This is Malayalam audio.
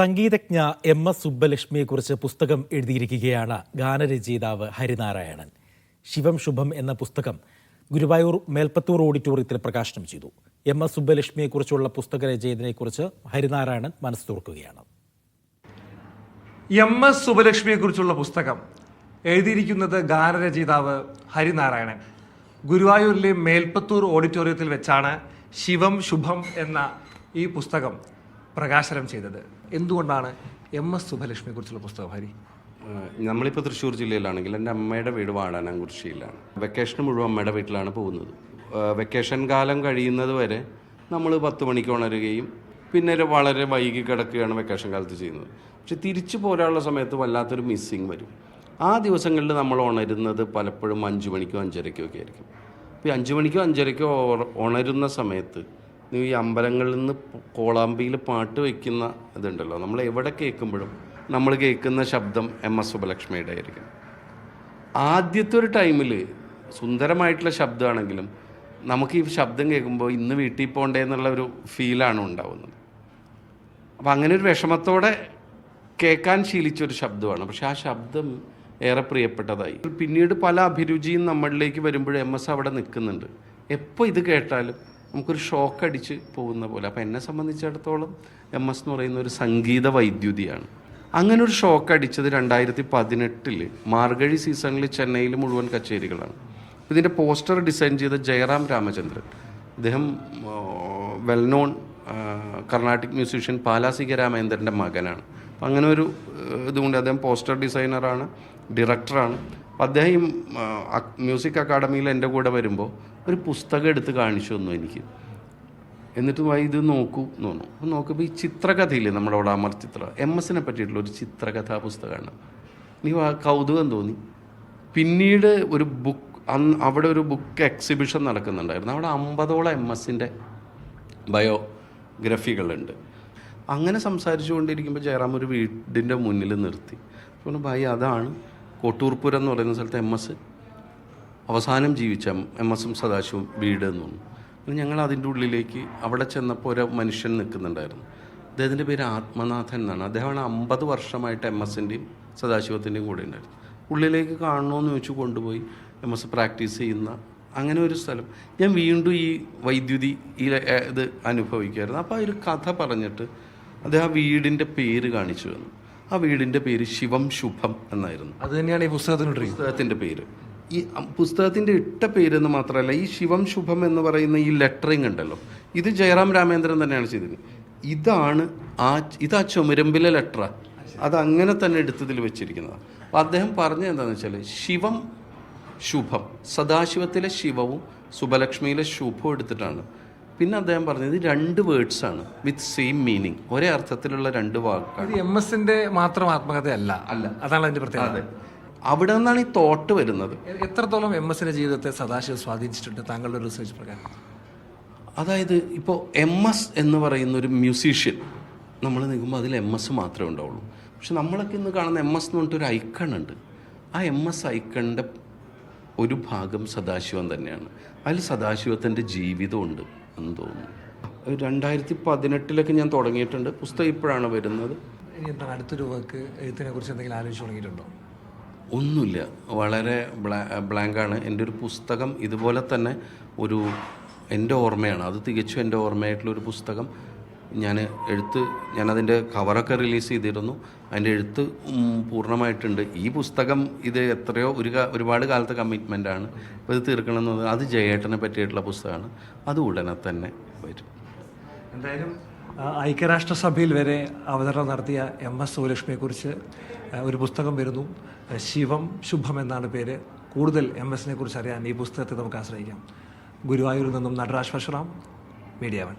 സംഗീതജ്ഞ എം എസ് സുബ്ബലക്ഷ്മിയെക്കുറിച്ച് പുസ്തകം എഴുതിയിരിക്കുകയാണ് ഗാനരചയിതാവ് ഹരിനാരായണൻ. ശിവം ശുഭം എന്ന പുസ്തകം ഗുരുവായൂർ മേൽപ്പത്തൂർ ഓഡിറ്റോറിയത്തിൽ പ്രകാശനം ചെയ്തു. എം എസ് സുബ്ബലക്ഷ്മിയെക്കുറിച്ചുള്ള പുസ്തക രചയിതനെക്കുറിച്ച് ഹരിനാരായണൻ മനസ്സ് തുറക്കുകയാണ്. എം എസ് സുബ്ബലക്ഷ്മിയെക്കുറിച്ചുള്ള പുസ്തകം എഴുതിയിരിക്കുന്നത് ഗാനരചയിതാവ് ഹരിനാരായണൻ. ഗുരുവായൂരിലെ മേൽപ്പത്തൂർ ഓഡിറ്റോറിയത്തിൽ വെച്ചാണ് ശിവം ശുഭം എന്ന ഈ പുസ്തകം പ്രകാശനം ചെയ്തത്. എന്തുകൊണ്ടാണ് എം എസ് സുബലക്ഷ്മിയെ കുറിച്ചുള്ള പുസ്തകം ഹരി? നമ്മളിപ്പോൾ തൃശ്ശൂർ ജില്ലയിലാണെങ്കിൽ എന്റെ അമ്മയുടെ വീട് വാടാനാംകുറിശ്ശിയിലാണ് വെക്കേഷൻ മുഴുവൻ അമ്മയുടെ വീട്ടിലാണ് പോകുന്നത്. വെക്കേഷൻ കാലം കഴിയുന്നത് വരെ നമ്മൾ പത്ത് മണിക്ക് ഉണരുകയും പിന്നെ വളരെ വൈകി കിടക്കുകയാണ് വെക്കേഷൻ കാലത്ത് ചെയ്യുന്നത്. പക്ഷെ തിരിച്ചു പോരാനുള്ള സമയത്ത് വല്ലാത്തൊരു മിസ്സിങ് വരും. ആ ദിവസങ്ങളിൽ നമ്മൾ ഉണരുന്നത് പലപ്പോഴും അഞ്ച് മണിക്കോ അഞ്ചരയ്ക്കോ ഒക്കെ ആയിരിക്കും. അപ്പോൾ ഈ അഞ്ച് മണിക്കോ അഞ്ചരയ്ക്കോ ഉണരുന്ന സമയത്ത് ഈ അമ്പലങ്ങളിൽ നിന്ന് കോളാമ്പിയിൽ പാട്ട് വയ്ക്കുന്ന ഇതുണ്ടല്ലോ. നമ്മൾ എവിടെ കേൾക്കുമ്പോഴും നമ്മൾ കേൾക്കുന്ന ശബ്ദം എം എസ് സുബലക്ഷ്മിയുടെ ആയിരിക്കും. ആദ്യത്തെ ഒരു ടൈമിൽ സുന്ദരമായിട്ടുള്ള ശബ്ദമാണെങ്കിലും നമുക്ക് ഈ ശബ്ദം കേൾക്കുമ്പോൾ ഇന്ന് വീട്ടിൽ പോകണ്ടേ എന്നുള്ള ഒരു ഫീലാണ് ഉണ്ടാവുന്നത്. അപ്പം അങ്ങനെ ഒരു വിഷമത്തോടെ കേൾക്കാൻ ശീലിച്ചൊരു ശബ്ദമാണ്. പക്ഷെ ആ ശബ്ദം ഏറെ പ്രിയപ്പെട്ടതായി. പിന്നീട് പല അഭിരുചിയും നമ്മളിലേക്ക് വരുമ്പോൾ എം എസ് അവിടെ നിൽക്കുന്നുണ്ട്. എപ്പോൾ ഇത് കേട്ടാലും നമുക്കൊരു ഷോക്ക് അടിച്ച് പോകുന്ന പോലെ. അപ്പം എന്നെ സംബന്ധിച്ചിടത്തോളം എം എസ് എന്ന് പറയുന്ന ഒരു സംഗീത വൈദ്യുതിയാണ്. അങ്ങനെ ഒരു ഷോക്ക് അടിച്ചത് രണ്ടായിരത്തി പതിനെട്ടിൽ മാർഗഴി സീസണിൽ ചെന്നൈയിൽ മുഴുവൻ കച്ചേരികളാണ്. ഇതിന്റെ പോസ്റ്റർ ഡിസൈൻ ചെയ്ത ജയറാം രാമചന്ദ്രൻ അദ്ദേഹം വെൽ നോൺ കർണാട്ടിക് മ്യൂസീഷ്യൻ പാലാസിക രാമേന്ദ്രന്റെ മകനാണ്. അങ്ങനെ ഒരു ഇതുകൊണ്ട് അദ്ദേഹം പോസ്റ്റർ ഡിസൈനറാണ് ഡയറക്ടറാണ് അപ്പം അദ്ദേഹം മ്യൂസിക് അക്കാഡമിയിൽ എന്റെ കൂടെ വരുമ്പോൾ ഒരു പുസ്തകം എടുത്ത് കാണിച്ചു തന്നു എനിക്ക്. എന്നിട്ട് ഇത് നോക്കൂ എന്ന് പറഞ്ഞു. അപ്പോൾ നോക്കുമ്പോൾ ഈ ചിത്രകഥയില്ലേ നമ്മുടെ അവിടെ അമർ ചിത്ര എം എസിനെ പറ്റിയിട്ടുള്ള ഒരു ചിത്രകഥാ പുസ്തകമാണ്. എനിക്ക് കൗതുകം തോന്നി. പിന്നീട് ഒരു ബുക്ക് അന്ന് അവിടെ ഒരു ബുക്ക് എക്സിബിഷൻ നടക്കുന്നുണ്ടായിരുന്നു. അവിടെ അമ്പതോളം എം എസിന്റെ ബയോഗ്രഫികളുണ്ട്. അങ്ങനെ സംസാരിച്ചു കൊണ്ടിരിക്കുമ്പോൾ ജയറാം ഒരു വീടിന്റെ മുന്നിൽ നിർത്തി. പറഞ്ഞു ഭായി അതാണ് കോട്ടൂർപുരം എന്ന് പറയുന്ന സ്ഥലത്ത് എം എസ് അവസാനം ജീവിച്ച എം എസും സദാശിവം വീട് എന്ന് പിന്നെ ഞങ്ങൾ അതിന്റെ ഉള്ളിലേക്ക് അവിടെ ചെന്നപ്പോൾ ഒരു മനുഷ്യൻ നിൽക്കുന്നുണ്ടായിരുന്നു. അദ്ദേഹത്തിന്റെ പേര് ആത്മനാഥൻ എന്നാണ്. അദ്ദേഹമാണ് അമ്പത് വർഷമായിട്ട് എം എസിന്റെയും സദാശിവത്തിന്റെയും കൂടെ ഉണ്ടായിരുന്നു ഉള്ളിലേക്ക് കാണണമെന്ന് ചോദിച്ചു കൊണ്ടുപോയി എം എസ് പ്രാക്ടീസ് ചെയ്യുന്ന അങ്ങനെ ഒരു സ്ഥലം. ഞാൻ വീണ്ടും ഈ വൈദ്യുതി ഈ ഇത് അനുഭവിക്കുമായിരുന്നു. അപ്പോൾ ഒരു കഥ പറഞ്ഞിട്ട് അദ്ദേഹം ആ വീടിന്റെ പേര് കാണിച്ചു തന്നു. ആ വീടിന്റെ പേര് ശിവം ശുഭം എന്നായിരുന്നു. അത് തന്നെയാണ് ഈ പുസ്തകത്തിനുള്ള പുസ്തകത്തിന്റെ പേര്. ഈ പുസ്തകത്തിന്റെ പുസ്തകത്തിന്റെ ഇട്ട പേരെന്ന് മാത്രമല്ല ഈ ശിവം ശുഭം എന്ന് പറയുന്ന ഈ ലെറ്ററിങ് ഉണ്ടല്ലോ ഇത് ജയറാം രാമേന്ദ്രൻ തന്നെയാണ് ചെയ്തത്. ഇതാണ് ആ ഇത് ആ ചുമരമ്പിലെ ലെറ്ററാണ് അത് അങ്ങനെ തന്നെ എടുത്തതിൽ വെച്ചിരിക്കുന്നത്. അപ്പോൾ അദ്ദേഹം പറഞ്ഞത് എന്താണെന്ന് വെച്ചാൽ ശിവം ശുഭം സദാശിവത്തിലെ ശിവവും സുബലക്ഷ്മിയിലെ ശുഭവും എടുത്തിട്ടാണ് പിന്നെ അദ്ദേഹം പറഞ്ഞത് രണ്ട് വേർഡ്സ് ആണ് വിത്ത് സെയിം മീനിങ് ഒരേ അർത്ഥത്തിലുള്ള രണ്ട് വാക്കാണ്. എം എസിന്റെ മാത്രം ആത്മകഥയല്ല. അല്ല. അതാണ് അതിന്റെ പ്രത്യേകത. അവിടെ നിന്നാണ് ഈ തോട്ട് വരുന്നത്. എത്രത്തോളം എം എസിന്റെ ജീവിതത്തെ സദാശിവ സ്വാധീനിച്ചിട്ടുണ്ട് താങ്കളുടെ റിസർച്ച് പ്രകാരം? അതായത് ഇപ്പോൾ എം എസ് എന്ന് പറയുന്ന ഒരു മ്യൂസീഷ്യൻ നമ്മൾ നിൽക്കുമ്പോൾ അതിൽ എം എസ് മാത്രമേ ഉണ്ടാവുള്ളൂ. പക്ഷെ നമ്മളൊക്കെ ഇന്ന് കാണുന്ന എം എസ് എന്ന് പറഞ്ഞിട്ടൊരു ഐക്കൺ ഉണ്ട്. ആ എം എസ് ഐക്കണിന്റെ ഒരു ഭാഗം സദാശിവം തന്നെയാണ്. അതിൽ സദാശിവത്തിന്റെ ജീവിതമുണ്ട്. എന്ന് തോന്നുന്നു. രണ്ടായിരത്തി പതിനെട്ടിലൊക്കെ ഞാൻ തുടങ്ങിയിട്ടുണ്ട്. പുസ്തകം ഇപ്പോഴാണ് വരുന്നത്. ഇനി എന്താണ് അടുത്തൊരു വർക്ക് എഴുത്തിനെ കുറിച്ച് എന്തെങ്കിലും ആലോചിച്ച് തുടങ്ങിയിട്ടുണ്ടോ? ഒന്നുമില്ല. വളരെ ബ്ലാ ബ്ലാങ്കാണ്. എന്റെ ഒരു പുസ്തകം ഇതുപോലെ തന്നെ ഒരു എന്റെ ഓർമ്മയാണ്. അത് തികച്ചും എന്റെ ഓർമ്മയായിട്ടുള്ള ഒരു പുസ്തകം. ഞാൻ എഴുത്ത് ഞാനതിന്റെ കവറൊക്കെ റിലീസ് ചെയ്തിരുന്നു. അതിന്റെ എഴുത്ത് പൂർണമായിട്ടുണ്ട്. ഈ പുസ്തകം ഇത് എത്രയോ ഒരു ഒരുപാട് കാലത്തെ കമ്മിറ്റ്മെന്റാണ് അപ്പോൾ ഇത് തീർക്കണമെന്നത് അത് ജയേട്ടനെ പറ്റിയിട്ടുള്ള പുസ്തകമാണ്. അത് ഉടനെ തന്നെ വരും. എന്തായാലും ഐക്യരാഷ്ട്രസഭയിൽ വരെ അവതരണം നടത്തിയ എം എസ് സുലക്ഷ്മിയെക്കുറിച്ച് ഒരു പുസ്തകം വരുന്നു. ശിവം ശുഭം എന്നാണ് പേര്. കൂടുതൽ എം എസിനെ കുറിച്ച് അറിയാൻ ഈ പുസ്തകത്തെ നമുക്ക് ആശ്രയിക്കാം. ഗുരുവായൂരിൽ നിന്നും നടരാജ് പരശുറാം മീഡിയ വൺ.